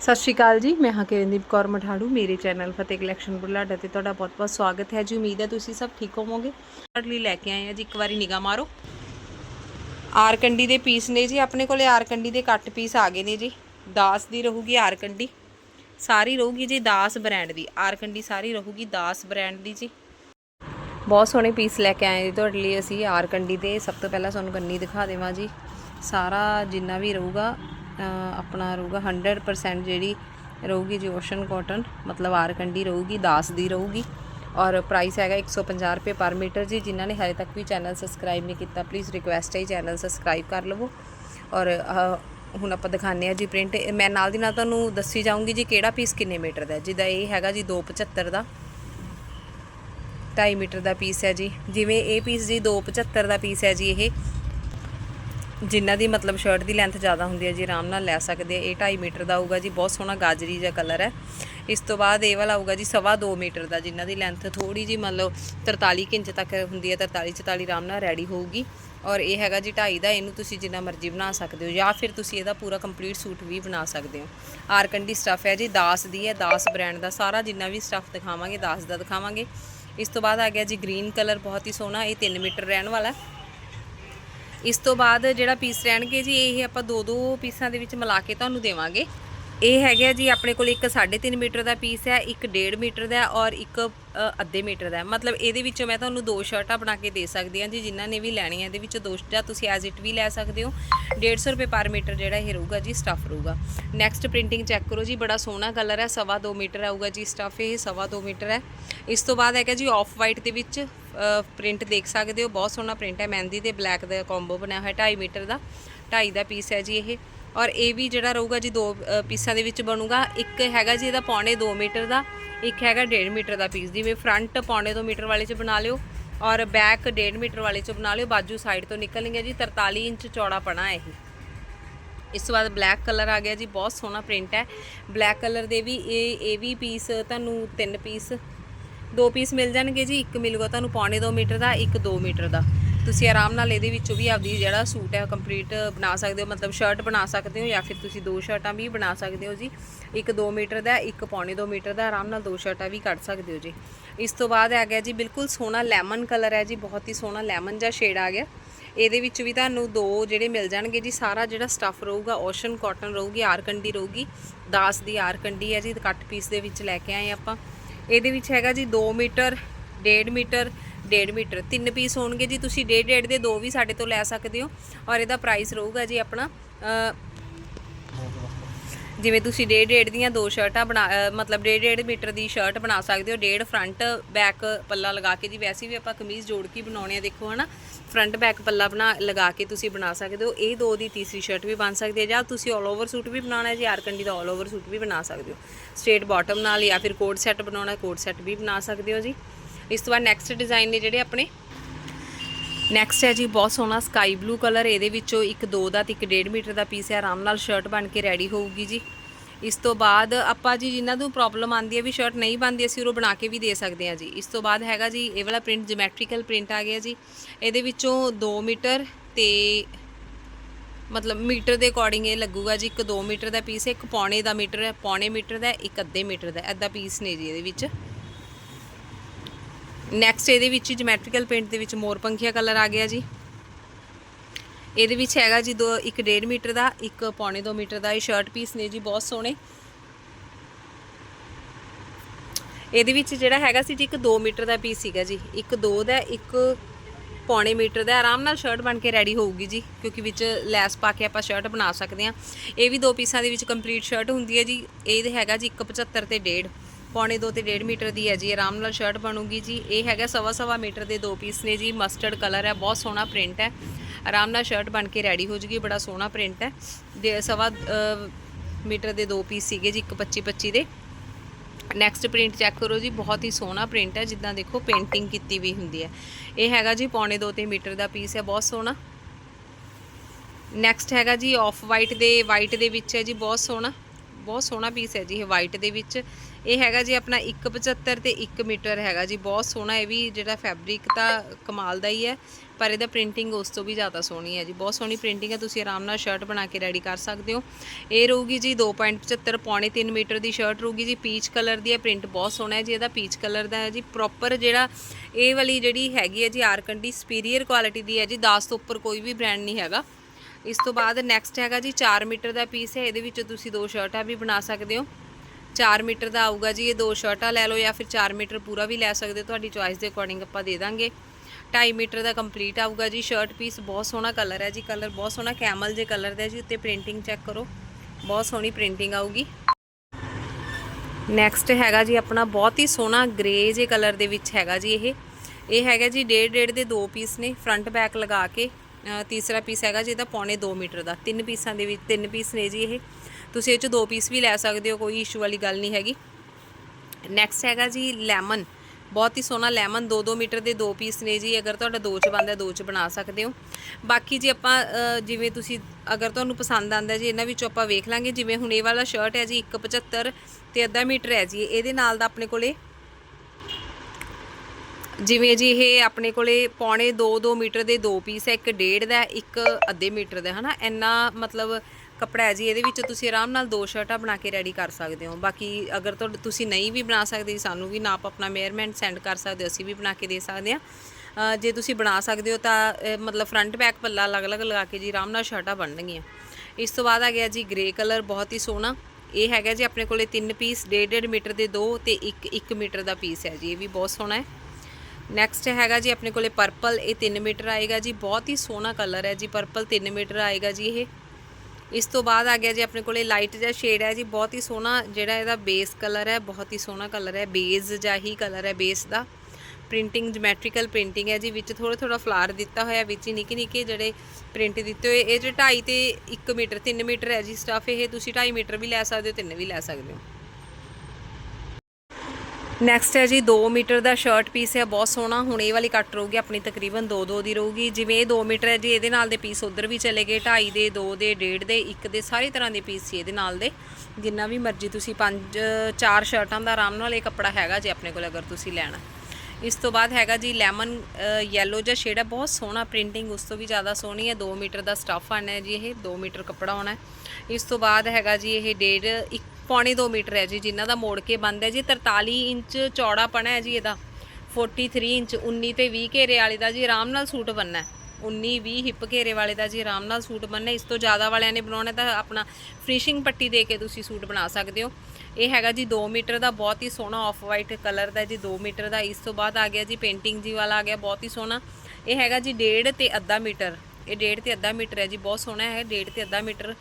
ਸਤਿ ਸ਼੍ਰੀ ਅਕਾਲ ਜੀ, ਮੈਂ ਹਾਂ ਕਿਰਨਦੀਪ ਕੌਰ ਮਠਾੜੂ, ਮੇਰੇ ਚੈਨਲ ਫਤਿਹ ਕਲੈਕਸ਼ਨ ਬੁਲਾਡਾ ਤੇ ਤੁਹਾਡਾ ਬਹੁਤ-ਬਹੁਤ ਸਵਾਗਤ ਹੈ ਜੀ। ਉਮੀਦ ਹੈ ਤੁਸੀਂ ਸਭ ਠੀਕ ਹੋਵੋਗੇ। ਤੁਹਾਡੇ ਲਈ ਲੈ ਕੇ ਆਏ ਆ ਜੀ, ਇੱਕ ਵਾਰੀ ਨਿਗਾਹ ਮਾਰੋ। ਆਰ ਕੰਡੀ ਦੇ ਪੀਸ ਨੇ ਜੀ, ਆਪਣੇ ਕੋਲੇ ਆਰ ਕੰਡੀ ਦੇ ਕੱਟ ਪੀਸ ਆ ਗਏ ਨੇ ਜੀ। 10 ਦੀ ਰਹੂਗੀ ਆਰ ਕੰਡੀ ਸਾਰੀ ਰਹੂਗੀ ਜੀ 10 ਬ੍ਰਾਂਡ ਦੀ। ਆਰ ਕੰਡੀ ਸਾਰੀ ਰਹੂਗੀ 10 ਬ੍ਰਾਂਡ ਦੀ ਜੀ। ਬਹੁਤ ਸੋਹਣੇ ਪੀਸ ਲੈ ਕੇ ਆਏ ਜੀ ਤੁਹਾਡੇ ਲਈ ਅਸੀਂ ਆਰ ਕੰਡੀ ਦੇ। ਸਭ ਤੋਂ ਪਹਿਲਾਂ ਤੁਹਾਨੂੰ ਕੰਨੀ ਦਿਖਾ ਦੇਵਾਂ ਜੀ। ਸਾਰਾ ਜਿੰਨਾ ਵੀ ਰਹੂਗਾ ਆਪਣਾ ਰਹੂਗਾ 100% ਜਿਹੜੀ ਰਹੂਗੀ ਜੀ ਓਸ਼ਨ ਕਾਟਨ ਮਤਲਬ ਆਰ ਕੰਡੀ ਰਹੂਗੀ, ਦਾਸ ਦੀ ਰਹੂਗੀ। ਔਰ ਪ੍ਰਾਈਸ ਹੈਗਾ 150 ਰੁਪਏ ਪਰ ਮੀਟਰ ਜੀ, ਜਿਨ੍ਹਾਂ ਨੇ ਹਲੇ ਤੱਕ ਵੀ ਚੈਨਲ ਸਬਸਕ੍ਰਾਈਬ ਨਹੀਂ ਕੀਤਾ ਪਲੀਜ਼ ਰਿਕੁਐਸਟ ਹੈ ਚੈਨਲ ਸਬਸਕ੍ਰਾਈਬ ਕਰ ਲਵੋ। ਔਰ ਹੁਣ ਆਪਾਂ ਦਿਖਾਉਂਦੇ ਆ ਜੀ ਪ੍ਰਿੰਟ ਮੈਂ ਨਾਲ ਦੀ ਨਾਲ ਤੁਹਾਨੂੰ ਦੱਸੀ ਜਾਊਂਗੀ ਜੀ ਕਿਹੜਾ ਪੀਸ ਕਿੰਨੇ ਮੀਟਰ ਦਾ ਹੈ। ਜਿੱਦਾਂ ਇਹ ਹੈਗਾ ਜੀ 275 ਦਾ। 2.5 ਮੀਟਰ ਦਾ ਪੀਸ ਹੈ ਜੀ। ਜਿਵੇਂ ਇਹ ਪੀਸ ਜੀ 275 ਦਾ ਪੀਸ ਹੈ ਜੀ ਇਹ। ਜਿਨ੍ਹਾਂ ਦੀ ਮਤਲਬ ਸ਼ਰਟ ਦੀ ਲੈਂਥ ਜ਼ਿਆਦਾ ਹੁੰਦੀ ਹੈ, ਜੀ ਆਰਾਮ ਨਾਲ ਲੈ ਸਕਦੇ ਆ। ਇਹ 2.5 ਮੀਟਰ ਦਾ ਆਊਗਾ ਜੀ, ਬਹੁਤ ਸੋਹਣਾ ਗਾਜਰੀ ਜਿਹਾ ਕਲਰ ਹੈ। ਇਸ ਤੋਂ ਬਾਅਦ ਇਹ ਵਾਲਾ ਆਊਗਾ ਜੀ, ਸਵਾ 2 ਮੀਟਰ ਦਾ, ਜਿਨ੍ਹਾਂ ਦੀ ਲੈਂਥ ਥੋੜੀ ਜੀ ਮਤਲਬ 43 ਕੁ ਇੰਚ ਤੱਕ ਹੁੰਦੀ ਹੈ 43 44 ਆਰਾਮ ਨਾਲ ਰੈਡੀ ਹੋਊਗੀ। ਔਰ ਇਹ ਹੈਗਾ ਜੀ 2.5 ਦਾ, ਇਹਨੂੰ ਤੁਸੀਂ ਜਿੰਨਾ ਮਰਜ਼ੀ ਬਣਾ ਸਕਦੇ ਹੋ, ਜਾਂ ਫਿਰ ਤੁਸੀਂ ਇਹਦਾ ਪੂਰਾ ਕੰਪਲੀਟ ਸੂਟ ਵੀ ਬਣਾ ਸਕਦੇ ਹੋ। ਆਰਕੰਡੀ ਸਟੱਫ ਹੈ ਜੀ, ਦਾਸ ਦੀ ਹੈ, ਦਾਸ ਬ੍ਰਾਂਡ ਦਾ, ਸਾਰਾ ਜਿੰਨਾ ਵੀ ਸਟੱਫ ਦਿਖਾਵਾਂਗੇ, ਦਾਸ ਦਾ ਦਿਖਾਵਾਂਗੇ। ਇਸ ਤੋਂ ਬਾਅਦ ਆ ਗਿਆ ਜੀ ਗ੍ਰੀਨ ਕਲਰ ਬਹੁਤ ਹੀ ਸੋਹਣਾ, ਇਹ 3 ਮੀਟਰ ਰਹਿਣ ਵਾਲਾ ਇਸ ਤੋਂ ਬਾਅਦ ਜਿਹੜਾ ਪੀਸ ਰਹਿਣਗੇ ਜੀ, ਇਹ ਆਪਾਂ ਦੋ ਦੋ ਪੀਸਾਂ ਦੇ ਵਿੱਚ ਮਿਲਾ ਕੇ ਤੁਹਾਨੂੰ ਦੇਵਾਂਗੇ। ਇਹ ਹੈਗਾ ਜੀ, ਆਪਣੇ ਕੋਲ ਇੱਕ 3.5 ਮੀਟਰ ਦਾ ਪੀਸ ਹੈ, ਇੱਕ 1.5 ਮੀਟਰ ਦਾ ਔਰ ਇੱਕ ਅੱਧੇ ਮੀਟਰ ਦਾ ਮਤਲਬ ਇਹਦੇ ਵਿੱਚੋਂ ਮੈਂ ਤੁਹਾਨੂੰ ਦੋ ਸ਼ਰਟਾਂ ਬਣਾ ਕੇ ਦੇ ਸਕਦੀ ਹਾਂ ਜੀ, ਜਿਨ੍ਹਾਂ ਨੇ ਵੀ ਲੈਣੀ ਹੈ, ਇਹਦੇ ਵਿੱਚੋਂ ਦੋ ਜਾਂ ਤੁਸੀਂ ਐਜ਼ ਇਟ ਵੀ ਲੈ ਸਕਦੇ ਹੋ। 150 ਰੁਪਏ ਪਰ ਮੀਟਰ ਜਿਹੜਾ ਇਹ ਰਹੂਗਾ ਜੀ ਸਟੱਫ ਰਹੂਗਾ। ਨੈਕਸਟ ਪ੍ਰਿੰਟਿੰਗ ਚੈੱਕ ਕਰੋ ਜੀ, ਬੜਾ ਸੋਹਣਾ ਕਲਰ ਹੈ, ਸਵਾ 2 ਮੀਟਰ ਆਊਗਾ ਜੀ ਸਟੱਫ ਇਹ ਸਵਾ 2 ਮੀਟਰ ਹੈ। ਇਸ ਤੋਂ ਬਾਅਦ ਹੈਗਾ ਜੀ ਆਫ ਵਾਈਟ ਦੇ ਵਿੱਚ ਪ੍ਰਿੰਟ ਦੇਖ ਸਕਦੇ ਹੋ। ਬਹੁਤ ਸੋਹਣਾ ਪ੍ਰਿੰਟ ਹੈ। ਮਹਿੰਦੀ ਤੇ ਬਲੈਕ ਦਾ ਕੰਬੋ ਬਣਿਆ ਹੋਇਆ 2.5 ਮੀਟਰ ਦਾ। 2.5 ਦਾ ਪੀਸ ਹੈ ਜੀ ਇਹ। ਔਰ ਇਹ ਵੀ ਜਿਹੜਾ ਰਹੂਗਾ ਜੀ ਦੋ ਪੀਸਾਂ ਦੇ ਵਿੱਚ ਬਣੂਗਾ। ਇੱਕ ਹੈਗਾ ਜੀ ਇਹਦਾ ਪੌਣੇ 2 ਮੀਟਰ ਦਾ। ਇੱਕ ਹੈਗਾ 1.5 ਮੀਟਰ ਦਾ ਪੀਸ ਜਿਵੇਂ ਫਰੰਟ ਪੌਣੇ 2 ਮੀਟਰ ਵਾਲੇ ਚ ਬਣਾ ਲਿਓ ਔਰ ਬੈਕ 1.5 ਮੀਟਰ ਵਾਲੇ ਚ ਬਣਾ ਲਿਓ। ਬਾਜੂ ਸਾਈਡ ਤੋਂ ਨਿਕਲਣਗੇ ਜੀ। 43 ਇੰਚ ਚੌੜਾ ਪਣਾ ਇਹ। ਇਸ ਤੋਂ ਬਾਅਦ ਬਲੈਕ ਕਲਰ ਆ ਗਿਆ ਜੀ। ਬਹੁਤ ਸੋਹਣਾ ਪ੍ਰਿੰਟ ਹੈ। ਬਲੈਕ ਕਲਰ ਦੇ ਵੀ ਇਹ ਇਹ ਵੀ ਪੀਸ ਤੁਹਾਨੂੰ ਤਿੰਨ ਪੀਸ ਦੋ ਪੀਸ ਮਿਲ ਜਾਣਗੇ ਜੀ, ਇੱਕ ਮਿਲੂਗਾ ਤੁਹਾਨੂੰ ਪੌਣੇ 2 ਮੀਟਰ ਦਾ, ਇੱਕ 2 ਮੀਟਰ ਦਾ। ਤੁਸੀਂ ਆਰਾਮ ਨਾਲ ਇਹਦੇ ਵਿੱਚੋਂ ਵੀ ਆਪਦੀ ਜਿਹੜਾ ਸੂਟ ਹੈ ਕੰਪਲੀਟ ਬਣਾ ਸਕਦੇ ਹੋ, ਮਤਲਬ ਸ਼ਰਟ ਬਣਾ ਸਕਦੇ ਹੋ ਜਾਂ ਫਿਰ ਤੁਸੀਂ ਦੋ ਸ਼ਰਟਾਂ ਵੀ ਬਣਾ ਸਕਦੇ ਹੋ ਜੀ। ਇੱਕ 2 ਮੀਟਰ ਦਾ, ਇੱਕ ਪੌਣੇ 2 ਮੀਟਰ ਦਾ, ਆਰਾਮ ਨਾਲ ਦੋ ਸ਼ਰਟਾਂ ਵੀ ਕੱਢ ਸਕਦੇ ਹੋ ਜੀ। ਇਸ ਤੋਂ ਬਾਅਦ ਆ ਗਿਆ ਜੀ, ਬਿਲਕੁਲ ਸੋਹਣਾ ਲੈਮਨ ਕਲਰ ਹੈ ਜੀ, ਬਹੁਤ ਹੀ ਸੋਹਣਾ ਲੈਮਨ ਜਿਹਾ ਸ਼ੇਡ ਆ ਗਿਆ। ਇਹਦੇ ਵਿੱਚ ਵੀ ਤੁਹਾਨੂੰ ਦੋ ਜਿਹੜੇ ਮਿਲ ਜਾਣਗੇ ਜੀ, ਸਾਰਾ ਜਿਹੜਾ ਸਟੱਫ ਰਹੂਗਾ ਓਸ਼ਨ ਕਾਟਨ ਰਹੂਗੀ ਆਰਕੰਡੀ ਰਹੂਗੀ, ਦਾਸ ਦੀ ਆਰਕੰਡੀ ਹੈ ਜੀ, ਕੱਟ ਪੀਸ ਦੇ ਵਿੱਚ ਲੈ ਕੇ ਆਏ ਆਪਾਂ। ਇਹਦੇ ਵਿੱਚ ਹੈਗਾ ਜੀ 2 ਮੀਟਰ 1.5 ਮੀਟਰ 1.5 ਮੀਟਰ। ਤਿੰਨ ਪੀਸ ਹੋਣਗੇ ਜੀ, ਤੁਸੀਂ 1.5 1.5 ਦੇ ਦੋ ਵੀ ਸਾਡੇ ਤੋਂ ਲੈ ਸਕਦੇ ਹੋ ਔਰ ਇਹਦਾ ਪ੍ਰਾਈਸ ਰਹੂਗਾ ਜੀ ਆਪਣਾ ਜਿਵੇਂ ਤੁਸੀਂ ਡੇਢ ਡੇਢ ਦੀਆਂ ਦੋ ਸ਼ਰਟਾਂ ਬਣਾ ਮਤਲਬ ਡੇਢ ਡੇਢ ਮੀਟਰ ਦੀ ਸ਼ਰਟ ਬਣਾ ਸਕਦੇ ਹੋ, ਡੇਢ ਫਰੰਟ ਬੈਕ ਪੱਲਾ ਲਗਾ ਕੇ ਜੀ। ਵੈਸੇ ਵੀ ਆਪਾਂ ਕਮੀਜ਼ ਜੋੜ ਕੇ ਬਣਾਉਣੇ ਆ, ਦੇਖੋ ਹਨਾ, ਫਰੰਟ ਬੈਕ ਪੱਲਾ ਬਣਾ, ਲਗਾ ਕੇ ਤੁਸੀਂ ਬਣਾ ਸਕਦੇ ਹੋ। ਇਹ ਦੋ ਦੀ ਤੀਸਰੀ ਸ਼ਰਟ ਵੀ ਬਣ ਸਕਦੀ ਹੈ, ਜਾਂ ਤੁਸੀਂ ਆਲ ਓਵਰ ਸੂਟ ਵੀ ਬਣਾਉਣਾ ਹੈ, ਜੀ ਆਰਕੰਡੀ ਦਾ ਆਲ ਓਵਰ ਸੂਟ ਵੀ ਬਣਾ ਸਕਦੇ ਹੋ। ਸਟ੍ਰੇਟ ਬਾਟਮ ਨਾਲ ਜਾਂ ਫਿਰ ਕੋਟ ਸੈੱਟ ਬਣਾਉਣਾ ਕੋਟ ਸੈੱਟ ਵੀ ਬਣਾ ਸਕਦੇ ਹੋ ਜੀ। ਇਸ ਤੋਂ ਬਾਅਦ ਨੈਕਸਟ ਡਿਜ਼ਾਈਨ ਨੇ ਜਿਹੜੇ ਆਪਣੇ ਨੈਕਸਟ ਹੈ ਜੀ, ਬਹੁਤ ਸੋਹਣਾ ਸਕਾਈ ਬਲੂ ਕਲਰ ਇਹਦੇ ਵਿੱਚੋਂ ਇੱਕ 2 ਦਾ ਤੇ ਇੱਕ 1.5 ਮੀਟਰ ਦਾ ਪੀਸ ਹੈ। ਆਰਾਮ ਨਾਲ ਸ਼ਰਟ ਬਣ ਕੇ ਰੈਡੀ ਹੋਊਗੀ ਜੀ। ਇਸ ਤੋਂ ਬਾਅਦ ਆਪਾਂ ਜੀ, ਜਿਨ੍ਹਾਂ ਨੂੰ ਪ੍ਰੋਬਲਮ ਆਂਦੀ ਹੈ ਵੀ ਸ਼ਰਟ ਨਹੀਂ ਬਣਦੀ, ਅਸੀਂ ਉਹ ਬਣਾ ਕੇ ਵੀ ਦੇ ਸਕਦੇ ਹਾਂ ਜੀ। ਇਸ ਤੋਂ ਬਾਅਦ ਹੈਗਾ ਜੀ, ਇਹ ਵਾਲਾ ਪ੍ਰਿੰਟ ਜਿਓਮੈਟ੍ਰੀਕਲ ਪ੍ਰਿੰਟ ਆ ਗਿਆ ਜੀ। ਇਹਦੇ ਵਿੱਚੋਂ 2 ਮੀਟਰ ਤੇ ਮਤਲਬ ਮੀਟਰ ਦੇ ਅਕੋਰਡਿੰਗ ਇਹ ਲੱਗੂਗਾ ਜੀ, ਇੱਕ 2 ਮੀਟਰ ਦਾ ਪੀਸ ਹੈ, ਇੱਕ ਪੌਣੇ ਦਾ ਮੀਟਰ ਹੈ, ਪੌਣੇ ਮੀਟਰ ਦਾ ਇੱਕ ਅੱਧੇ ਮੀਟਰ ਦਾ ਐਦਾਂ ਪੀਸ ਨੇ ਜੀ ਇਹਦੇ ਵਿੱਚ। ਨੈਕਸਟ ਇਹਦੇ ਵਿੱਚ ਜਿਓਮੈਟ੍ਰੀਕਲ ਪੇਂਟ ਦੇ ਵਿੱਚ ਮੋਰ ਪੰਖੀਆ ਕਲਰ ਆ ਗਿਆ ਜੀ। ਇਹਦੇ ਵਿੱਚ ਹੈਗਾ ਜੀ ਦੋ, ਇੱਕ 1.5 ਮੀਟਰ ਦਾ, ਇੱਕ ਪੌਣੇ 2 ਮੀਟਰ ਦਾ। ਇਹ ਸ਼ਰਟ ਪੀਸ ਨੇ ਜੀ, ਬਹੁਤ ਸੋਹਣੇ। ਇਹਦੇ ਵਿੱਚ ਜਿਹੜਾ ਹੈਗਾ ਸੀ ਜੀ, ਇੱਕ 2 ਮੀਟਰ ਦਾ ਪੀਸ ਸੀਗਾ ਜੀ। ਇੱਕ 2 ਦਾ, ਇੱਕ ਪੌਣੇ ਮੀਟਰ ਦਾ। ਆਰਾਮ ਨਾਲ ਸ਼ਰਟ ਬਣ ਕੇ ਰੈਡੀ ਹੋਊਗੀ ਜੀ, ਕਿਉਂਕਿ ਵਿੱਚ ਲੈਸ ਪਾ ਕੇ ਆਪਾਂ ਸ਼ਰਟ ਬਣਾ ਸਕਦੇ ਹਾਂ। ਇਹ ਵੀ ਦੋ ਪੀਸਾਂ ਦੇ ਵਿੱਚ ਕੰਪਲੀਟ ਸ਼ਰਟ ਹੁੰਦੀ ਹੈ ਜੀ। ਇਹ ਹੈਗਾ ਜੀ 175 ਤੇ 1.5 ਪੌਣੇ 2 ਤੇ 1.5 ਮੀਟਰ ਦੀ ਹੈ ਜੀ ਆਰਾਮ ਨਾਲ ਸ਼ਰਟ ਬਣੂਗੀ ਜੀ। ਇਹ ਹੈਗਾ ਸਵਾ ਸਵਾ ਮੀਟਰ ਦੇ ਦੋ ਪੀਸ ਨੇ ਜੀ ਮਸਟਰਡ ਕਲਰ ਹੈ, ਬਹੁਤ ਸੋਹਣਾ ਪ੍ਰਿੰਟ ਹੈ। ਆਰਾਮ ਨਾਲ ਸ਼ਰਟ ਬਣ ਕੇ ਰੈਡੀ ਹੋ ਜੂਗੀ, ਬੜਾ ਸੋਹਣਾ ਪ੍ਰਿੰਟ ਹੈ। ਦੇ ਸਵਾ ਮੀਟਰ ਦੇ ਦੋ ਪੀਸ ਸੀਗੇ ਜੀ, ਇੱਕ 25 25 ਦੇ। ਨੈਕਸਟ ਪ੍ਰਿੰਟ ਚੈੱਕ ਕਰੋ ਜੀ, ਬਹੁਤ ਹੀ ਸੋਹਣਾ ਪ੍ਰਿੰਟ ਹੈ, ਜਿੱਦਾਂ ਦੇਖੋ ਪੇਂਟਿੰਗ ਕੀਤੀ ਵੀ ਹੁੰਦੀ ਹੈ। ਇਹ ਹੈਗਾ ਜੀ, ਪੌਣੇ 2 ਤੇ ਮੀਟਰ ਦਾ ਪੀਸ ਹੈ, ਬਹੁਤ ਸੋਹਣਾ। ਨੈਕਸਟ ਹੈਗਾ ਜੀ ਆਫ ਵਾਈਟ ਦੇ ਵਾਈਟ ਦੇ ਵਿੱਚ ਹੈ ਜੀ, ਬਹੁਤ ਸੋਹਣਾ। ਬਹੁਤ ਸੋਹਣਾ ਪੀਸ ਹੈ ਜੀ, ਇਹ ਵਾਈਟ ਦੇ ਵਿੱਚ। ਇਹ ਹੈਗਾ ਜੀ ਆਪਣਾ 175 ਤੇ 1 ਮੀਟਰ ਹੈਗਾ ਜੀ, ਬਹੁਤ ਸੋਹਣਾ ਇਹ ਵੀ ਜਿਹੜਾ ਫੈਬਰਿਕ ਤਾਂ ਕਮਾਲ ਦਾ ਹੀ ਹੈ, ਪਰ ਇਹਦਾ ਪ੍ਰਿੰਟਿੰਗ ਉਸ ਤੋਂ ਵੀ ਜ਼ਿਆਦਾ ਸੋਹਣੀ ਹੈ ਜੀ। ਬਹੁਤ ਸੋਹਣੀ ਪ੍ਰਿੰਟਿੰਗ ਹੈ, ਤੁਸੀਂ ਆਰਾਮ ਨਾਲ ਸ਼ਰਟ ਬਣਾ ਕੇ ਰੈਡੀ ਕਰ ਸਕਦੇ ਹੋ। ਇਹ ਰਹੂਗੀ ਜੀ 2.75 ਪੌਣੇ 3 ਮੀਟਰ ਦੀ ਸ਼ਰਟ ਰਹੂਗੀ ਜੀ ਪੀਚ ਕਲਰ ਦੀ ਹੈ ਪ੍ਰਿੰਟ ਬਹੁਤ ਸੋਹਣਾ ਹੈ ਜੀ, ਇਹਦਾ ਪੀਚ ਕਲਰ ਦਾ ਹੈ ਜੀ। ਪ੍ਰੋਪਰ ਜਿਹੜਾ ਇਹ ਵਾਲੀ ਜਿਹੜੀ ਹੈਗੀ ਹੈ ਜੀ, ਆਰਕੰਡੀ ਸੁਪੀਰੀਅਰ ਕੁਆਲਿਟੀ ਦੀ ਹੈ ਜੀ 10 ਤੋਂ ਉੱਪਰ ਕੋਈ ਵੀ ਬ੍ਰਾਂਡ ਨਹੀਂ ਹੈਗਾ। ਇਸ ਤੋਂ ਬਾਅਦ ਨੈਕਸਟ ਹੈਗਾ ਜੀ 4 ਮੀਟਰ ਦਾ ਪੀਸ ਹੈ, ਇਹਦੇ ਵਿੱਚ ਤੁਸੀਂ ਦੋ ਸ਼ਰਟਾਂ ਵੀ ਬਣਾ ਸਕਦੇ ਹੋ। 4 ਮੀਟਰ ਦਾ ਆਊਗਾ ਜੀ, ਇਹ ਦੋ ਸ਼ਰਟਾਂ ਲੈ ਲਓ ਜਾਂ ਫਿਰ 4 ਮੀਟਰ ਪੂਰਾ ਵੀ ਲੈ ਸਕਦੇ ਹੋ, ਤੁਹਾਡੀ ਚੁਆਇਸ ਦੇ ਅਕੋਰਡਿੰਗ ਆਪਾਂ ਦੇ ਦਾਂਗੇ। 2.5 ਮੀਟਰ ਦਾ ਕੰਪਲੀਟ ਆਊਗਾ ਜੀ ਸ਼ਰਟ ਪੀਸ ਬਹੁਤ ਸੋਹਣਾ ਕਲਰ ਹੈ ਜੀ ਕਲਰ ਬਹੁਤ ਸੋਹਣਾ ਕੈਮਲ ਜੇ ਕਲਰ ਦਾ ਜੀ, ਉੱਤੇ ਪ੍ਰਿੰਟਿੰਗ ਚੈੱਕ ਕਰੋ, ਬਹੁਤ ਸੋਹਣੀ ਪ੍ਰਿੰਟਿੰਗ ਆਊਗੀ। ਨੈਕਸਟ ਹੈਗਾ ਜੀ ਆਪਣਾ ਬਹੁਤ ਹੀ ਸੋਹਣਾ ਗ੍ਰੇ ਜੇ ਕਲਰ ਦੇ ਵਿੱਚ ਹੈਗਾ ਜੀ ਇਹ। ਇਹ ਹੈਗਾ ਜੀ ਡੇਢ ਡੇਢ ਦੇ ਦੋ ਪੀਸ ਨੇ ਫਰੰਟ ਬੈਕ ਲਗਾ ਕੇ ਤੀਸਰਾ ਪੀਸ ਹੈਗਾ ਜੀ, ਇਹਦਾ ਪੌਣੇ 2 ਮੀਟਰ ਦਾ। ਤਿੰਨ ਪੀਸਾਂ ਦੇ ਵਿੱਚ, ਤਿੰਨ ਪੀਸ ਨੇ ਜੀ ਇਹ। ਤੁਸੀਂ ਇਹ ਚ ਦੋ ਪੀਸ ਵੀ ਲੈ ਸਕਦੇ ਹੋ, ਕੋਈ ਇਸ਼ੂ ਵਾਲੀ ਗੱਲ ਨਹੀਂ ਹੈਗੀ। ਨੈਕਸਟ ਹੈਗਾ ਜੀ ਲੈਮਨ ਬਹੁਤ ਹੀ ਸੋਹਣਾ ਲੈਮਨ 2-2 ਮੀਟਰ ਦੇ ਦੋ ਪੀਸ ਨੇ ਜੀ, ਅਗਰ ਤੁਹਾਡਾ ਦੋ ਚ ਬੰਦਾ ਦੋ ਚ ਬਣਾ ਸਕਦੇ ਹੋ। ਬਾਕੀ ਜੀ ਆਪਾਂ ਜਿਵੇਂ ਤੁਸੀਂ, ਅਗਰ ਤੁਹਾਨੂੰ ਪਸੰਦ ਆਂਦਾ ਜੀ, ਇਹਨਾਂ ਵਿੱਚੋਂ ਆਪਾਂ ਵੇਖ ਲਾਂਗੇ, ਜਿਵੇਂ ਹੁਣ ਇਹ ਵਾਲਾ ਸ਼ਰਟ ਹੈ ਜੀ 175 ਤੇ ਅੱਧਾ ਮੀਟਰ ਹੈ ਜੀ, ਇਹਦੇ ਨਾਲ ਦਾ ਆਪਣੇ ਕੋਲੇ ਜਿਵੇਂ ਜੀ ਇਹ ਆਪਣੇ ਕੋਲੇ ਪੌਣੇ 2-2 ਮੀਟਰ ਦੇ ਦੋ ਪੀਸ ਹੈ, ਇੱਕ ਡੇਢ ਦਾ ਇੱਕ ਅੱਧੇ ਮੀਟਰ ਦਾ ਹਨਾ? ਇੰਨਾ ਮਤਲਬ ਕੱਪੜਾ ਹੈ ਜੀ, ਇਹਦੇ ਵਿੱਚ ਤੁਸੀਂ ਆਰਾਮ ਨਾਲ ਦੋ ਸ਼ਰਟਾਂ ਬਣਾ ਕੇ ਰੈਡੀ ਕਰ ਸਕਦੇ ਹੋ। ਬਾਕੀ ਅਗਰ ਤੁਹਾਡੇ ਤੁਸੀਂ ਨਹੀਂ ਵੀ ਬਣਾ ਸਕਦੇ, ਸਾਨੂੰ ਵੀ ਨਾਪ ਆਪਣਾ ਮੇਅਰਮੈਂਟ ਸੈਂਡ ਕਰ ਸਕਦੇ ਹੋ ਅਸੀਂ ਵੀ ਬਣਾ ਕੇ ਦੇ ਸਕਦੇ ਹਾਂ। ਜੇ ਤੁਸੀਂ ਬਣਾ ਸਕਦੇ ਹੋ ਤਾਂ ਮਤਲਬ ਫਰੰਟ ਬੈਕ ਪੱਲਾ ਅਲੱਗ-ਅਲੱਗ ਲਗਾ ਕੇ ਜੀ ਆਰਾਮ ਨਾਲ ਸ਼ਰਟਾਂ ਬਣਨਗੀਆਂ। ਇਸ ਤੋਂ ਬਾਅਦ ਆ ਗਿਆ ਜੀ ਗ੍ਰੇ ਕਲਰ ਬਹੁਤ ਹੀ ਸੋਹਣਾ। ਇਹ ਹੈਗਾ ਜੀ ਆਪਣੇ ਕੋਲੇ ਤਿੰਨ ਪੀਸ 1.5 ਮੀਟਰ ਦੇ ਦੋ ਤੇ ਇੱਕ 1 ਮੀਟਰ ਦਾ ਪੀਸ ਹੈ ਜੀ, ਇਹ ਵੀ ਬਹੁਤ ਸੋਹਣਾ ਹੈ। ਨੈਕਸਟ ਹੈਗਾ ਜੀ ਆਪਣੇ ਕੋਲੇ ਪਰਪਲ ਇਹ 3 ਮੀਟਰ ਆਏਗਾ ਜੀ, ਬਹੁਤ ਹੀ ਸੋਹਣਾ ਕਲਰ ਹੈ ਜੀ ਪਰਪਲ 3 ਮੀਟਰ ਆਏਗਾ ਜੀ ਇਹ। ਇਸ ਤੋਂ ਬਾਅਦ ਆ ਗਿਆ ਜੀ ਆਪਣੇ ਕੋਲੇ ਲਾਈਟ ਜਿਹਾ ਸ਼ੇਡ ਹੈ ਜੀ, ਬਹੁਤ ਹੀ ਸੋਹਣਾ ਜਿਹੜਾ ਇਹਦਾ ਬੇਸ ਕਲਰ ਹੈ, ਬਹੁਤ ਹੀ ਸੋਹਣਾ ਕਲਰ ਹੈ ਬੇਸ ਜਿਹਾ ਹੀ ਕਲਰ ਹੈ ਬੇਸ ਦਾ। ਪ੍ਰਿੰਟਿੰਗ ਜਿਓਮੈਟ੍ਰੀਕਲ ਪ੍ਰਿੰਟਿੰਗ ਹੈ ਜੀ, ਵਿੱਚ ਥੋੜਾ ਥੋੜਾ ਫਲਾਰ ਦਿੱਤਾ ਹੋਇਆ, ਵਿੱਚ ਹੀ ਨਿੱਕੇ ਨਿੱਕੇ ਜਿਹੜੇ ਪ੍ਰਿੰਟ ਦਿੱਤੇ ਹੋਏ, ਇਹ ਜਿਹੜੇ 2.5 ਤੇ 1 ਮੀਟਰ 3 ਮੀਟਰ ਹੈ ਜੀ ਸਟਫ ਇਹ ਤੁਸੀਂ 2.5 ਮੀਟਰ ਵੀ ਲੈ ਸਕਦੇ ਹੋ 3 ਵੀ ਲੈ ਸਕਦੇ ਹੋ। ਨੈਕਸਟ ਹੈ ਜੀ 2 ਮੀਟਰ ਦਾ ਸ਼ਰਟ ਪੀਸ ਹੈ, ਬਹੁਤ ਸੋਹਣਾ। ਹੁਣ ਇਹ ਵਾਲੀ ਕੱਟ ਰਹੂਗੀ, ਆਪਣੀ ਤਕਰੀਬਨ 2-2 ਦੀ ਰਹੂਗੀ। ਜਿਵੇਂ ਇਹ 2 ਮੀਟਰ ਹੈ ਜੀ, ਇਹਦੇ ਨਾਲ ਦੇ ਪੀਸ ਉਧਰ ਵੀ ਚਲੇ ਗਏ 2.5 ਦੇ 2 ਦੇ 1.5 ਦੇ 1 ਦੇ, ਸਾਰੇ ਤਰ੍ਹਾਂ ਦੇ ਪੀਸ ਸੀ ਇਹਦੇ ਨਾਲ ਦੇ। ਜਿੰਨਾ ਵੀ ਮਰਜ਼ੀ ਤੁਸੀਂ ਪੰਜ, ਚਾਰ ਸ਼ਰਟਾਂ ਦਾ ਆਰਾਮ ਨਾਲ ਇਹ ਕੱਪੜਾ ਹੈਗਾ ਜੀ ਆਪਣੇ ਕੋਲ, ਅਗਰ ਤੁਸੀਂ ਲੈਣਾ। ਇਸ ਤੋਂ ਬਾਅਦ ਹੈਗਾ ਜੀ ਲੈਮਨ ਯੈਲੋ ਜਿਹਾ ਸ਼ੇਡ ਹੈ, ਬਹੁਤ ਸੋਹਣਾ ਪ੍ਰਿੰਟਿੰਗ ਉਸ ਤੋਂ ਵੀ ਜ਼ਿਆਦਾ ਸੋਹਣੀ ਹੈ। 2 ਮੀਟਰ ਦਾ ਸਟੱਫ ਆਣਾ ਹੈ ਜੀ, ਇਹ 2 ਮੀਟਰ ਕੱਪੜਾ ਆਉਣਾ ਹੈ। ਇਸ ਤੋਂ ਬਾਅਦ ਹੈਗਾ ਜੀ, ਇਹ ਡੇਢ, ਇੱਕ ਪੌਣੇ 2 ਮੀਟਰ ਹੈ ਜੀ, ਜਿਨ੍ਹਾਂ ਦਾ ਮੋੜ ਕੇ ਬੰਦ ਹੈ ਜੀ। 43 ਇੰਚ ਚੌੜਾਪਣਾ ਹੈ ਜੀ ਇਹਦਾ। 43 ਇੰਚ 19 ਤੇ 20 ਘੇਰੇ ਵਾਲੇ ਦਾ ਜੀ, ਆਰਾਮ ਨਾਲ ਸੂਟ ਬੰਨਣਾ ਹੈ। 19 20 ਹਿੱਪ ਘੇਰੇ ਵਾਲੇ ਦਾ ਜੀ, ਆਰਾਮ ਨਾਲ ਸੂਟ ਬੰਨਣਾ ਇਸ ਤੋਂ ਜ਼ਿਆਦਾ ਵਾਲਿਆਂ ਨੇ ਬਣਾਉਣਾ ਤਾਂ ਆਪਣਾ ਫਿਨਿਸ਼ਿੰਗ ਪੱਟੀ ਦੇ ਕੇ ਤੁਸੀਂ ਸੂਟ ਬਣਾ ਸਕਦੇ ਹੋ। ਇਹ ਹੈਗਾ ਜੀ 2 ਮੀਟਰ ਦਾ ਬਹੁਤ ਹੀ ਸੋਹਣਾ ਆਫ ਵਾਈਟ ਕਲਰ ਦਾ ਜੀ 2 ਮੀਟਰ ਦਾ। ਇਸ ਤੋਂ ਬਾਅਦ ਆ ਗਿਆ ਜੀ ਪੇਂਟਿੰਗ ਜੀ ਵਾਲਾ ਆ ਗਿਆ, ਬਹੁਤ ਹੀ ਸੋਹਣਾ। ਇਹ ਹੈਗਾ ਜੀ 1.5 ਤੇ ਅੱਧਾ ਮੀਟਰ। ਇਹ 1.5 ਤੇ ਅੱਧਾ ਮੀਟਰ ਹੈ ਜੀ, ਬਹੁਤ ਸੋਹਣਾ ਹੈ। 1.5 ਤੇ ਅੱਧਾ ਮੀਟਰ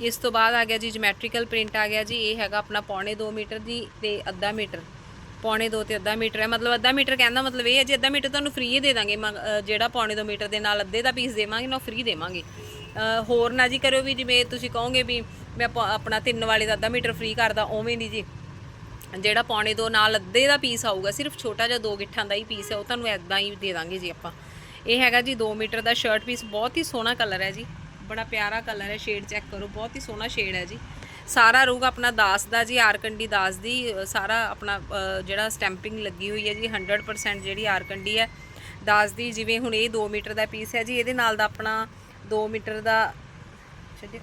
ਇਸ ਤੋਂ ਬਾਅਦ ਆ ਗਿਆ ਜੀ ਜਿਓਮੈਟ੍ਰੀਕਲ ਪ੍ਰਿੰਟ ਆ ਗਿਆ ਜੀ, ਇਹ ਹੈਗਾ ਆਪਣਾ ਪੌਣੇ 2 ਮੀਟਰ ਦੀ ਤੇ ਅੱਧਾ ਮੀਟਰ। ਪੌਣੇ 2 ਤੇ ਅੱਧਾ ਮੀਟਰ ਹੈ, ਮਤਲਬ ਅੱਧਾ ਮੀਟਰ ਕਹਿੰਦਾ ਮਤਲਬ ਇਹ ਹੈ ਜੀ, ਅੱਧਾ ਮੀਟਰ ਤੁਹਾਨੂੰ ਫ੍ਰੀ ਦੇ ਦਾਂਗੇ ਮ- ਜਿਹੜਾ ਪੌਣੇ 2 ਮੀਟਰ ਦੇ ਨਾਲ ਅੱਧੇ ਦਾ ਪੀਸ ਦੇਵਾਂਗੇ ਨਾ ਫ੍ਰੀ ਦੇਵਾਂਗੇ। ਹੋਰ ਨਾ ਜੀ ਕਰਿਓ ਵੀ ਜਿਵੇਂ ਤੁਸੀਂ ਕਹੋਗੇ ਵੀ ਮੈਂ ਆਪਾਂ- ਆਪਣਾ ਤਿੰਨ ਵਾਲੇ ਦਾ ਅੱਧਾ ਮੀਟਰ ਫ੍ਰੀ ਕਰਦਾ, ਉਵੇਂ ਨਹੀਂ ਜੀ। ਜਿਹੜਾ ਪੌਣੇ ਦੋ ਨਾਲ ਅੱਧੇ ਦਾ ਪੀਸ ਆਊਗਾ, ਸਿਰਫ ਛੋਟਾ ਜਿਹਾ ਦੋ ਗਿੱਠਾਂ ਦਾ ਹੀ ਪੀਸ ਹੈ, ਉਹ ਤੁਹਾਨੂੰ ਐਦਾਂ ਹੀ ਦੇ ਦਾਂਗੇ ਜੀ ਆਪਾਂ। ਇਹ ਹੈਗਾ ਜੀ 2 ਮੀਟਰ ਦਾ ਸ਼ਰਟ ਪੀਸ ਬਹੁਤ ਹੀ ਸੋਹਣਾ ਕਲਰ ਹੈ ਜੀ। ਬੜਾ ਪਿਆਰਾ ਕਲਰ ਹੈ ਸ਼ੇਡ ਚੈੱਕ ਕਰੋ, ਬਹੁਤ ਹੀ ਸੋਹਣਾ ਸ਼ੇਡ ਹੈ ਜੀ। ਸਾਰਾ ਰਹੂਗਾ ਆਪਣਾ ਦਾਸ ਦਾ ਜੀ, ਆਰਕੰਡੀ ਦਾਸ ਦੀ ਸਾਰਾ ਆਪਣਾ ਜਿਹੜਾ ਸਟੈਂਪਿੰਗ ਲੱਗੀ ਹੋਈ ਹੈ ਜੀ 100% ਜਿਹੜੀ ਆਰਕੰਡੀ ਹੈ। ਦਾਸ ਦੀ ਜਿਵੇਂ ਹੁਣ ਇਹ 2 ਮੀਟਰ ਦਾ ਪੀਸ ਹੈ ਜੀ, ਇਹਦੇ ਨਾਲ ਦਾ ਆਪਣਾ 2 ਮੀਟਰ ਦਾ, ਛੱਡਿਓ।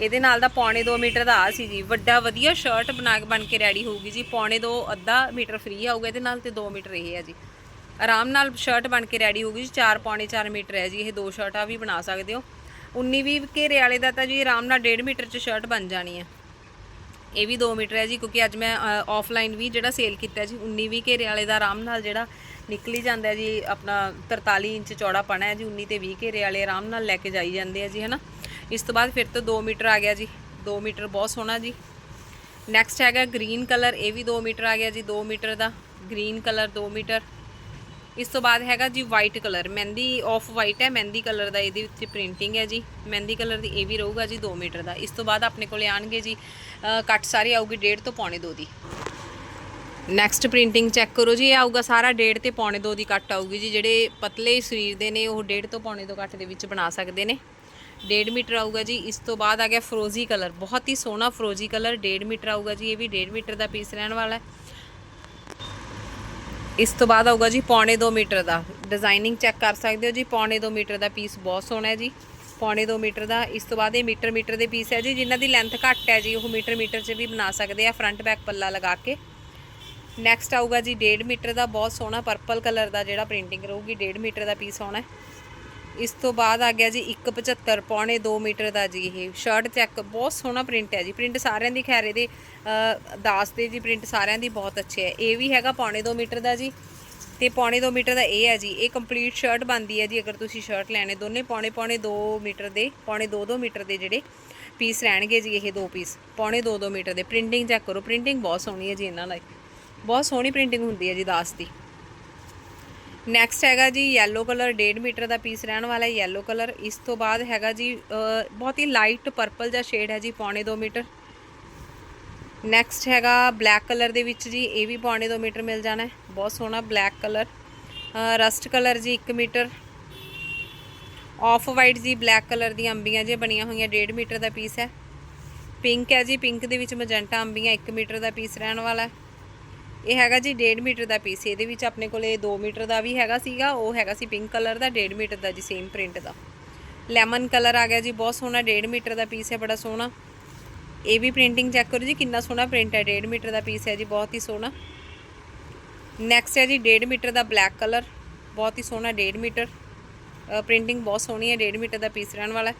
ਇਹਦੇ ਨਾਲ ਦਾ ਪੌਣੇ 2 ਮੀਟਰ ਦਾ ਆ ਸੀ ਜੀ, ਵੱਡਾ ਵਧੀਆ ਸ਼ਰਟ ਬਣਾ ਕੇ, ਬਣ ਕੇ ਰੈਡੀ ਹੋਊਗੀ ਜੀ, ਪੌਣੇ 2 ਅੱਧਾ ਮੀਟਰ ਫ੍ਰੀ ਆਊਗਾ, ਇਹਦੇ ਨਾਲ ਤੇ 2 ਮੀਟਰ ਇਹ ਹੈ ਜੀ। ਆਰਾਮ ਨਾਲ ਸ਼ਰਟ ਬਣ ਕੇ ਰੈਡੀ ਹੋ ਗਈ ਜੀ। 4 ਪੌਣੇ 4 ਮੀਟਰ ਹੈ ਜੀ, ਇਹ ਦੋ ਸ਼ਰਟਾਂ ਵੀ ਬਣਾ ਸਕਦੇ ਹੋ। 19 20 ਘੇਰੇ ਵਾਲੇ ਦਾ ਤਾਂ ਜੀ ਆਰਾਮ ਨਾਲ 1.5 ਮੀਟਰ ਚ ਸ਼ਰਟ ਬਣ ਜਾਣੀ ਹੈ। ਇਹ ਵੀ 2 ਮੀਟਰ ਹੈ ਜੀ, ਕਿਉਂਕਿ ਅੱਜ ਮੈਂ ਆਫਲਾਈਨ ਵੀ ਜਿਹੜਾ ਸੇਲ ਕੀਤਾ ਜੀ 19 20 ਘੇਰੇ ਵਾਲੇ ਦਾ ਆਰਾਮ ਨਾਲ ਜਿਹੜਾ ਨਿਕਲੀ ਜਾਂਦਾ ਜੀ, ਆਪਣਾ 43 ਇੰਚ ਚੌੜਾ ਪਣਾ ਹੈ ਜੀ 19 ਤੇ 20 ਘੇਰੇ ਵਾਲੇ ਆਰਾਮ ਨਾਲ ਲੈ ਕੇ ਜਾਈ ਜਾਂਦੇ ਆ ਜੀ, ਹਨਾ। ਇਸ ਤੋਂ ਬਾਅਦ ਫਿਰ ਤੋਂ 2 ਮੀਟਰ ਆ ਗਿਆ ਜੀ 2 ਮੀਟਰ ਬਹੁਤ ਸੋਹਣਾ ਜੀ। ਨੈਕਸਟ ਹੈਗਾ ਗ੍ਰੀਨ ਕਲਰ ਇਹ ਵੀ 2 ਮੀਟਰ ਆ ਗਿਆ ਜੀ 2 ਮੀਟਰ ਦਾ। Green colour 2 metre. ਇਸ ਤੋਂ ਬਾਅਦ ਹੈਗਾ ਜੀ white colour mehndi off white ਹੈ, ਮਹਿੰਦੀ ਕਲਰ ਦਾ ਇਹਦੇ ਵਿੱਚ ਪ੍ਰਿੰਟਿੰਗ ਹੈ ਜੀ। ਮਹਿੰਦੀ ਕਲਰ ਦੀ ਇਹ ਵੀ ਰਹੂਗਾ ਜੀ 2 ਮੀਟਰ ਦਾ। ਇਸ ਤੋਂ ਬਾਅਦ ਆਪਣੇ ਕੋਲੇ ਆਣਗੇ ਜੀ ਕੱਟ ਸਾਰੀ ਆਊਗੀ 1.5 ਤੋਂ ਪੌਣੇ 2 ਦੀ। ਨੈਕਸਟ ਪ੍ਰਿੰਟਿੰਗ ਚੈੱਕ ਕਰੋ ਜੀ, ਇਹ ਆਊਗਾ ਸਾਰਾ 1.5 ਤੇ ਪੌਣੇ 2 ਦੀ ਕੱਟ ਆਊਗੀ ਜੀ। ਜਿਹੜੇ ਪਤਲੇ ਸਰੀਰ ਦੇ ਨੇ, ਉਹ 1.5 ਤੋਂ ਪੌਣੇ 2 ਕੱਟ ਦੇ ਵਿੱਚ ਬਣਾ ਸਕਦੇ ਨੇ। 1.5 ਮੀਟਰ ਆਊਗਾ ਜੀ। ਇਸ ਤੋਂ ਬਾਅਦ ਆ ਗਿਆ ਫਰੋਜ਼ੀ ਕਲਰ ਬਹੁਤ ਹੀ ਸੋਹਣਾ ਫਰੋਜ਼ੀ ਕਲਰ 1.5 ਮੀਟਰ ਆਊਗਾ ਜੀ। ਇਹ ਵੀ 1.5 ਮੀਟਰ ਦਾ ਪੀਸ ਰਹਿਣ ਵਾਲਾ ਹੈ। ਇਸ ਤੋਂ ਬਾਅਦ ਆਊਗਾ ਜੀ ਪੌਣੇ 2 ਮੀਟਰ ਦਾ। ਡਿਜ਼ਾਈਨਿੰਗ ਚੈੱਕ ਕਰ ਸਕਦੇ ਹੋ ਜੀ, ਪੌਣੇ 2 ਮੀਟਰ ਦਾ ਪੀਸ ਬਹੁਤ ਸੋਹਣਾ ਹੈ ਜੀ। ਪੌਣੇ 2 ਮੀਟਰ ਦਾ, ਇਸ ਤੋਂ ਬਾਅਦ ਇਹ ਮੀਟਰ ਮੀਟਰ ਦੇ ਪੀਸ ਹੈ ਜੀ, ਜਿਨ੍ਹਾਂ ਦੀ ਲੈਂਥ ਘੱਟ ਹੈ ਜੀ, ਉਹ ਮੀਟਰ ਮੀਟਰ 'ਚ ਵੀ ਬਣਾ ਸਕਦੇ ਆ ਫਰੰਟ ਬੈਕ ਪੱਲਾ ਲਗਾ ਕੇ। ਨੈਕਸਟ ਆਊਗਾ ਜੀ 1.5 ਮੀਟਰ ਦਾ ਬਹੁਤ ਸੋਹਣਾ ਪਰਪਲ ਕਲਰ ਦਾ ਜਿਹੜਾ ਪ੍ਰਿੰਟਿੰਗ ਰਹੂਗੀ 1.5 ਮੀਟਰ ਦਾ ਪੀਸ ਆਉਣਾ ਹੈ। ਇਸ ਤੋਂ ਬਾਅਦ ਆ ਗਿਆ ਜੀ 175 ਪੌਣੇ 2 ਮੀਟਰ ਦਾ ਜੀ ਇਹ ਸ਼ਰਟ ਚੈੱਕ ਬਹੁਤ ਸੋਹਣਾ ਪ੍ਰਿੰਟ ਹੈ ਜੀ। ਪ੍ਰਿੰਟ ਸਾਰਿਆਂ ਦੀ ਖੈਰੇ ਦੇ ਦਾਸ ਦੇ ਜੀ ਪ੍ਰਿੰਟ ਸਾਰਿਆਂ ਦੀ ਬਹੁਤ ਅੱਛੇ ਹੈ। ਇਹ ਵੀ ਹੈਗਾ ਪੌਣੇ 2 ਮੀਟਰ ਦਾ ਜੀ। ਤੇ ਪੌਣੇ 2 ਮੀਟਰ ਦਾ ਇਹ ਹੈ ਜੀ। ਇਹ ਕੰਪਲੀਟ ਸ਼ਰਟ ਬਣਦੀ ਹੈ ਜੀ। ਅਗਰ ਤੁਸੀਂ ਸ਼ਰਟ ਲੈਣੇ ਦੋਨੇ ਪੌਣੇ ਪੌਣੇ 2 ਮੀਟਰ ਦੇ, ਪੌਣੇ 2-2 ਮੀਟਰ ਦੇ ਜਿਹੜੇ ਪੀਸ ਰਹਿਣਗੇ ਜੀ ਇਹ ਦੋ ਪੀਸ ਪੌਣੇ 2-2 ਮੀਟਰ ਦੇ। ਪ੍ਰਿੰਟਿੰਗ ਚੈੱਕ ਕਰੋ। ਪ੍ਰਿੰਟਿੰਗ ਬਹੁਤ ਸੋਹਣੀ ਹੈ ਜੀ ਇਹਨਾਂ ਦੀ ਬਹੁਤ ਸੋਹਣੀ ਪ੍ਰਿੰਟਿੰਗ ਹੁੰਦੀ ਹੈ ਜੀ ਦਾਸ ਦੀ। ਨੈਕਸਟ ਹੈਗਾ ਜੀ yellow ਕਲਰ 1.5 ਮੀਟਰ ਦਾ ਪੀਸ ਰਹਿਣ ਵਾਲਾ ਹੈ, yellow ਕਲਰ ਇਸ ਤੋਂ ਬਾਅਦ ਹੈਗਾ ਜੀ ਬਹੁਤ ਹੀ ਲਾਈਟ ਪਰਪਲ ਜਿਹਾ ਸ਼ੇਡ ਹੈ ਜੀ, ਪੌਣੇ 2 ਮੀਟਰ। ਨੈਕਸਟ ਹੈਗਾ ਬਲੈਕ ਕਲਰ ਦੇ ਵਿੱਚ ਜੀ, ਇਹ ਵੀ ਪੌਣੇ 2 ਮੀਟਰ ਮਿਲ ਜਾਣਾ ਬਹੁਤ ਸੋਹਣਾ ਬਲੈਕ ਕਲਰ ਰਸਟ ਕਲਰ ਜੀ 1 ਮੀਟਰ। ਆਫ ਵਾਈਟ ਜੀ ਬਲੈਕ ਕਲਰ ਦੀਆਂ ਅੰਬੀਆਂ ਜੇ ਬਣੀਆਂ ਹੋਈਆਂ 1.5 ਮੀਟਰ ਦਾ ਪੀਸ ਹੈ। ਪਿੰਕ ਹੈ ਜੀ ਪਿੰਕ ਦੇ ਵਿੱਚ ਮਜੈਂਟਾ ਅੰਬੀਆਂ 1 ਮੀਟਰ ਦਾ ਪੀਸ ਰਹਿਣ ਵਾਲਾ ਹੈ। ਇਹ ਹੈਗਾ ਜੀ 1.5 ਮੀਟਰ ਦਾ ਪੀਸ ਇਹਦੇ ਵਿੱਚ ਆਪਣੇ ਕੋਲੇ 2 ਮੀਟਰ ਦਾ ਵੀ ਹੈਗਾ ਸੀਗਾ, ਉਹ ਹੈਗਾ ਸੀ ਪਿੰਕ ਕਲਰ ਦਾ 1.5 ਮੀਟਰ ਦਾ ਜੀ ਸੇਮ ਪ੍ਰਿੰਟ ਦਾ। ਲੈਮਨ ਕਲਰ ਆ ਗਿਆ ਜੀ, ਬਹੁਤ ਸੋਹਣਾ 1.5 ਮੀਟਰ ਦਾ ਪੀਸ ਹੈ, ਬੜਾ ਸੋਹਣਾ। ਇਹ ਵੀ ਪ੍ਰਿੰਟਿੰਗ ਚੈੱਕ ਕਰੋ ਜੀ, ਕਿੰਨਾ ਸੋਹਣਾ ਪ੍ਰਿੰਟ ਹੈ 1.5 ਮੀਟਰ ਦਾ ਪੀਸ ਹੈ ਜੀ, ਬਹੁਤ ਹੀ ਸੋਹਣਾ। ਨੈਕਸਟ ਹੈ ਜੀ 1.5 ਮੀਟਰ ਦਾ ਬਲੈਕ ਕਲਰ ਬਹੁਤ ਹੀ ਸੋਹਣਾ 1.5 ਮੀਟਰ। ਪ੍ਰਿੰਟਿੰਗ ਬਹੁਤ ਸੋਹਣੀ ਹੈ 1.5 ਮੀਟਰ ਦਾ ਪੀਸ ਰਹਿਣ ਵਾਲਾ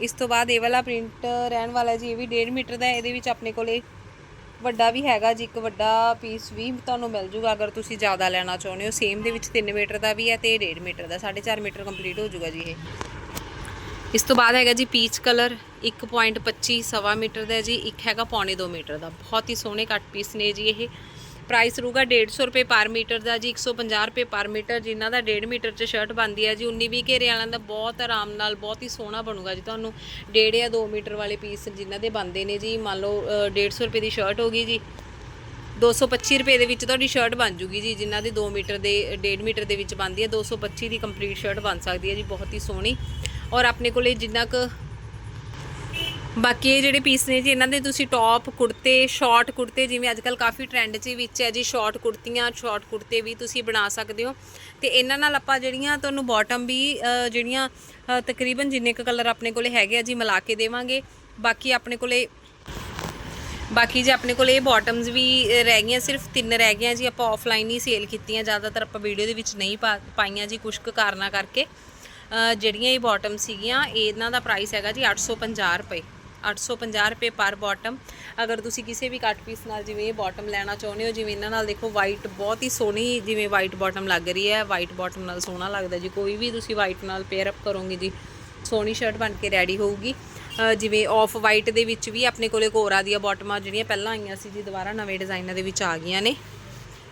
ਇਸ ਤੋਂ ਬਾਅਦ ਇਹ ਵਾਲਾ ਪ੍ਰਿੰਟ ਰਹਿਣ ਵਾਲਾ ਜੀ, ਇਹ ਵੀ 1.5 ਮੀਟਰ ਦਾ ਇਹਦੇ ਵਿੱਚ ਆਪਣੇ ਕੋਲੇ ਵੱਡਾ ਵੀ ਹੈਗਾ ਜੀ ਇੱਕ ਵੱਡਾ ਪੀਸ ਵੀ ਤੁਹਾਨੂੰ ਮਿਲ ਜੂਗਾ, ਅਗਰ ਤੁਸੀਂ ਜ਼ਿਆਦਾ ਲੈਣਾ ਚਾਹੁੰਦੇ ਹੋ। ਸੇਮ ਦੇ ਵਿੱਚ 3 ਮੀਟਰ ਦਾ ਵੀ ਹੈ ਤੇ 1.5 ਮੀਟਰ ਦਾ 4.5 ਮੀਟਰ ਕੰਪਲੀਟ ਹੋ ਜੂਗਾ ਜੀ ਇਹ। ਇਸ ਤੋਂ ਬਾਅਦ ਹੈਗਾ ਜੀ ਪੀਚ ਕਲਰ 1.25 ਸਵਾ ਮੀਟਰ ਦਾ ਜੀ, ਇੱਕ ਹੈਗਾ ਪੌਣੇ 2 ਮੀਟਰ ਦਾ। ਬਹੁਤ ਹੀ ਸੋਹਣੇ ਕੱਟ ਪੀਸ ਨੇ ਜੀ ਇਹ। ਪ੍ਰਾਈਸ ਰਹੂਗਾ 150 ਰੁਪਏ ਪਰ ਮੀਟਰ ਦਾ ਜੀ 150 ਰੁਪਏ ਪਰ ਮੀਟਰ ਜਿਨ੍ਹਾਂ ਦਾ 1.5 ਮੀਟਰ 'ਚ ਸ਼ਰਟ ਬਣਦੀ ਹੈ ਜੀ 19 20 ਘੇਰੇ ਵਾਲਿਆਂ ਦਾ ਬਹੁਤ ਆਰਾਮ ਨਾਲ ਬਹੁਤ ਹੀ ਸੋਹਣਾ ਬਣੂਗਾ ਜੀ। ਤੁਹਾਨੂੰ 1.5 ਜਾਂ 2 ਮੀਟਰ ਵਾਲੇ ਪੀਸ ਜਿਨ੍ਹਾਂ ਦੇ ਬਣਦੇ ਨੇ ਜੀ ਮੰਨ ਲਓ ਅ, 150 ਰੁਪਏ ਦੀ ਸ਼ਰਟ ਹੋਗੀ ਜੀ 225 ਰੁਪਏ ਦੇ ਵਿੱਚ ਤੁਹਾਡੀ ਸ਼ਰਟ ਬਣ ਜੂਗੀ ਜੀ ਜਿਨ੍ਹਾਂ ਦੀ 2 ਮੀਟਰ ਦੇ 1.5 ਮੀਟਰ ਦੇ ਵਿੱਚ ਬਣਦੀ ਹੈ 225 ਦੀ ਕੰਪਲੀਟ ਸ਼ਰਟ ਬਣ ਸਕਦੀ ਹੈ ਜੀ ਬਹੁਤ ਹੀ ਸੋਹਣੀ। ਔਰ ਆਪਣੇ ਕੋਲੇ ਜਿੰਨਾ ਕੁ ਬਾਕੀ ਇਹ ਜਿਹੜੇ ਪੀਸ ਨੇ ਜੀ, ਇਹਨਾਂ ਦੇ ਤੁਸੀਂ ਟੌਪ ਕੁੜਤੇ ਸ਼ਾਰਟ ਕੁੜਤੇ ਜਿਵੇਂ ਅੱਜ ਕੱਲ ਕਾਫੀ ਟ੍ਰੈਂਡ 'ਚ ਵਿੱਚ ਹੈ ਜੀ ਸ਼ਾਰਟ ਕੁੜਤੀਆਂ ਸ਼ਾਰਟ ਕੁੜਤੇ ਵੀ ਤੁਸੀਂ ਬਣਾ ਸਕਦੇ ਹੋ। ਤੇ ਇਹਨਾਂ ਨਾਲ ਆਪਾਂ ਜਿਹੜੀਆਂ ਤੁਹਾਨੂੰ ਬਾਟਮ ਵੀ ਜਿਹੜੀਆਂ ਤਕਰੀਬਨ ਜਿੰਨੇ ਕੁ ਕਲਰ ਆਪਣੇ ਕੋਲੇ ਹੈਗੇ ਆ ਜੀ, ਮਿਲਾ ਕੇ ਦੇਵਾਂਗੇ। ਬਾਕੀ ਆਪਣੇ ਕੋਲੇ, ਬਾਕੀ ਜੀ ਆਪਣੇ ਕੋਲ ਇਹ ਬਾਟਮਸ ਵੀ ਰਹਿ ਗਈਆਂ, ਸਿਰਫ ਤਿੰਨ ਰਹਿ ਗਈਆਂ ਜੀ, ਆਪਾਂ ਆਫਲਾਈਨ ਹੀ ਸੇਲ ਕੀਤੀਆਂ। ਜ਼ਿਆਦਾਤਰ ਆਪਾਂ ਵੀਡੀਓ ਦੇ ਵਿੱਚ ਨਹੀਂ ਪਾ- ਪਾਈਆਂ ਜੀ ਕੁਝ ਕੁ ਕਾਰਨਾਂ ਕਰਕੇ। ਜਿਹੜੀਆਂ ਇਹ ਬਾਟਮ ਸੀਗੀਆਂ, ਇਹਨਾਂ ਦਾ ਪ੍ਰਾਈਸ ਹੈਗਾ ਜੀ 850 ਰੁਪਏ। 850 ਰੁਪਏ ਪਰ ਬਾਟਮ। ਅਗਰ ਤੁਸੀਂ ਕਿਸੇ ਵੀ ਕੱਟ ਪੀਸ ਨਾਲ ਜਿਵੇਂ ਇਹ ਬਾਟਮ ਲੈਣਾ ਚਾਹੁੰਦੇ ਹੋ, ਜਿਵੇਂ ਇਹਨਾਂ ਨਾਲ ਦੇਖੋ ਵਾਈਟ ਬਹੁਤ ਹੀ ਸੋਹਣੀ ਜਿਵੇਂ ਵਾਈਟ ਬਾਟਮ ਲੱਗ ਰਹੀ ਹੈ। ਵਾਈਟ ਬਾਟਮ ਨਾਲ ਸੋਹਣਾ ਲੱਗਦਾ ਜੀ। ਕੋਈ ਵੀ ਤੁਸੀਂ ਵਾਈਟ ਨਾਲ ਪੇਅਰ ਅਪ ਕਰੋਗੇ ਜੀ, ਸੋਹਣੀ ਸ਼ਰਟ ਬਣ ਕੇ ਰੈਡੀ ਹੋਊਗੀ। ਜਿਵੇਂ ਆਫ ਵਾਈਟ ਦੇ ਵਿੱਚ ਵੀ ਆਪਣੇ ਕੋਲੇ ਕੋਰਾ ਦੀਆਂ ਬਾਟਮਾਂ ਜਿਹੜੀਆਂ ਪਹਿਲਾਂ ਆਈਆਂ ਸੀ ਜੀ, ਦੁਬਾਰਾ ਨਵੇਂ ਡਿਜ਼ਾਈਨਾਂ ਦੇ ਵਿੱਚ ਆ ਗਈਆਂ ਨੇ।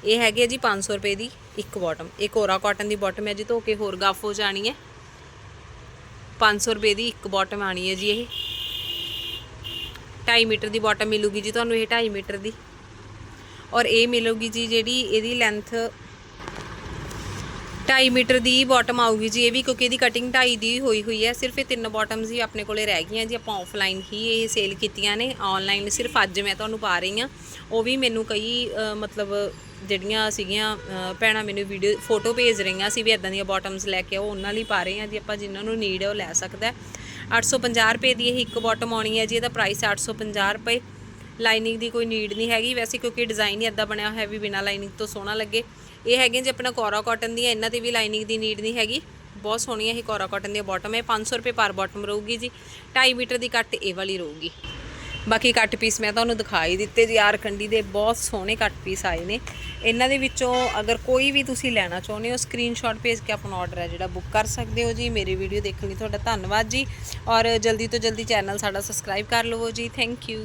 ਇਹ ਹੈਗੀ ਹੈ ਜੀ 500 ਰੁਪਏ ਦੀ ਇੱਕ ਬਾਟਮ ਇਹ ਕੋਰਾ ਕਾਟਨ ਦੀ ਬਾਟਮ ਹੈ ਜੀ, ਧੋ ਕੇ ਹੋਰ ਗਾਫ ਹੋ ਜਾਣੀ ਹੈ। 500 ਰੁਪਏ ਦੀ ਇੱਕ ਬਾਟਮ ਆਣੀ ਹੈ ਜੀ ਇਹ। 2.5 ਮੀਟਰ ਦੀ ਬਾਟਮ ਮਿਲੂਗੀ ਜੀ ਤੁਹਾਨੂੰ ਇਹ 2.5 ਮੀਟਰ ਦੀ। ਔਰ ਇਹ ਮਿਲੂਗੀ ਜੀ ਜਿਹੜੀ ਇਹਦੀ ਲੈਂਥ 2.5 ਮੀਟਰ ਦੀ ਬਾਟਮ ਆਊਗੀ ਜੀ ਇਹ ਵੀ ਕਿਉਂਕਿ ਇਹਦੀ ਕਟਿੰਗ 2.5 ਦੀ ਹੋਈ ਹੋਈ ਹੈ। ਸਿਰਫ ਇਹ ਤਿੰਨ ਬਾਟਮਸ ਹੀ ਆਪਣੇ ਕੋਲੇ ਰਹਿ ਗਈਆਂ ਜੀ। ਆਪਾਂ ਆਫਲਾਈਨ ਹੀ ਇਹ ਸੇਲ ਕੀਤੀਆਂ ਨੇ। ਆਨਲਾਈਨ ਸਿਰਫ ਅੱਜ ਮੈਂ ਤੁਹਾਨੂੰ ਪਾ ਰਹੀ ਹਾਂ। ਉਹ ਵੀ ਮੈਨੂੰ ਕਈ ਮਤਲਬ ਜਿਹੜੀਆਂ ਸੀਗੀਆਂ ਅ, ਭੈਣਾਂ ਮੈਨੂੰ ਵੀਡੀਓ ਫੋਟੋ ਭੇਜ ਰਹੀਆਂ ਸੀ ਵੀ ਇਦਾਂ ਦੀਆਂ ਬਾਟਮਸ ਲੈ ਕੇ ਆਓ। ਉਹਨਾਂ ਲਈ ਪਾ ਰਹੇ ਹਾਂ ਜੀ। ਆਪਾਂ ਜਿਨ੍ਹਾਂ ਨੂੰ ਨੀਡ ਹੈ ਉਹ ਲੈ ਸਕਦਾ ਹੈ। 850 ਰੁਪਏ ਦੀ ਇਹ ਇੱਕ ਬਾਟਮ ਆਉਣੀ ਹੈ ਜੀ, ਇਹਦਾ ਪ੍ਰਾਈਸ 850 ਰੁਪਏ। ਲਾਈਨਿੰਗ ਦੀ ਕੋਈ ਨੀਡ ਨਹੀਂ ਹੈਗੀ ਵੈਸੇ, ਕਿਉਂਕਿ ਡਿਜ਼ਾਈਨ ਹੀ ਇਦਾਂ ਬਣਿਆ ਹੋਇਆ ਵੀ ਬਿਨਾ ਲਾਈਨਿੰਗ ਤੋਂ ਸੋਹਣਾ ਲੱਗੇ। ਇਹ ਹੈਗੇ ਜੀ ਆਪਣਾ ਕੋਰਾ ਕਾਟਨ ਦੀਆਂ, ਇਹਨਾਂ ਤੇ ਵੀ ਲਾਈਨਿੰਗ ਦੀ ਨੀਡ ਨਹੀਂ ਹੈਗੀ। ਬਹੁਤ ਸੋਹਣੀਆਂ ਇਹ ਕੋਰਾ ਕਾਟਨ ਦੀਆਂ ਬਾਟਮ ਹੈ 500 ਰੁਪਏ ਪਰ ਬਾਟਮ ਰਹੂਗੀ ਜੀ। 2.5 ਮੀਟਰ ਦੀ ਕੱਟ ਇਹ ਵਾਲੀ ਰਹੂਗੀ। ਬਾਕੀ ਕੱਟ ਪੀਸ ਮੈਂ ਤੁਹਾਨੂੰ ਦਿਖਾਈ ਦਿੱਤੇ ਜੀ ਆਰ ਕੰਡੀ ਦੇ ਬਹੁਤ ਸੋਹਣੇ ਕੱਟ ਪੀਸ ਆਏ ਨੇ। ਇਹਨਾਂ ਦੇ ਵਿੱਚੋਂ ਅਗਰ ਕੋਈ ਵੀ ਤੁਸੀਂ ਲੈਣਾ ਚਾਹੁੰਦੇ ਹੋ ਸਕਰੀਨਸ਼ਾਟ ਭੇਜ ਕੇ ਆਪਣਾ ਆਰਡਰ ਹੈ ਜਿਹੜਾ ਬੁੱਕ ਕਰ ਸਕਦੇ ਹੋ ਜੀ। ਮੇਰੀ ਵੀਡੀਓ ਦੇਖਣ ਲਈ ਤੁਹਾਡਾ ਧੰਨਵਾਦ ਜੀ। ਔਰ ਜਲਦੀ ਤੋਂ ਜਲਦੀ ਚੈਨਲ ਸਾਡਾ ਸਬਸਕ੍ਰਾਈਬ ਕਰ ਲਵੋ ਜੀ। Thank you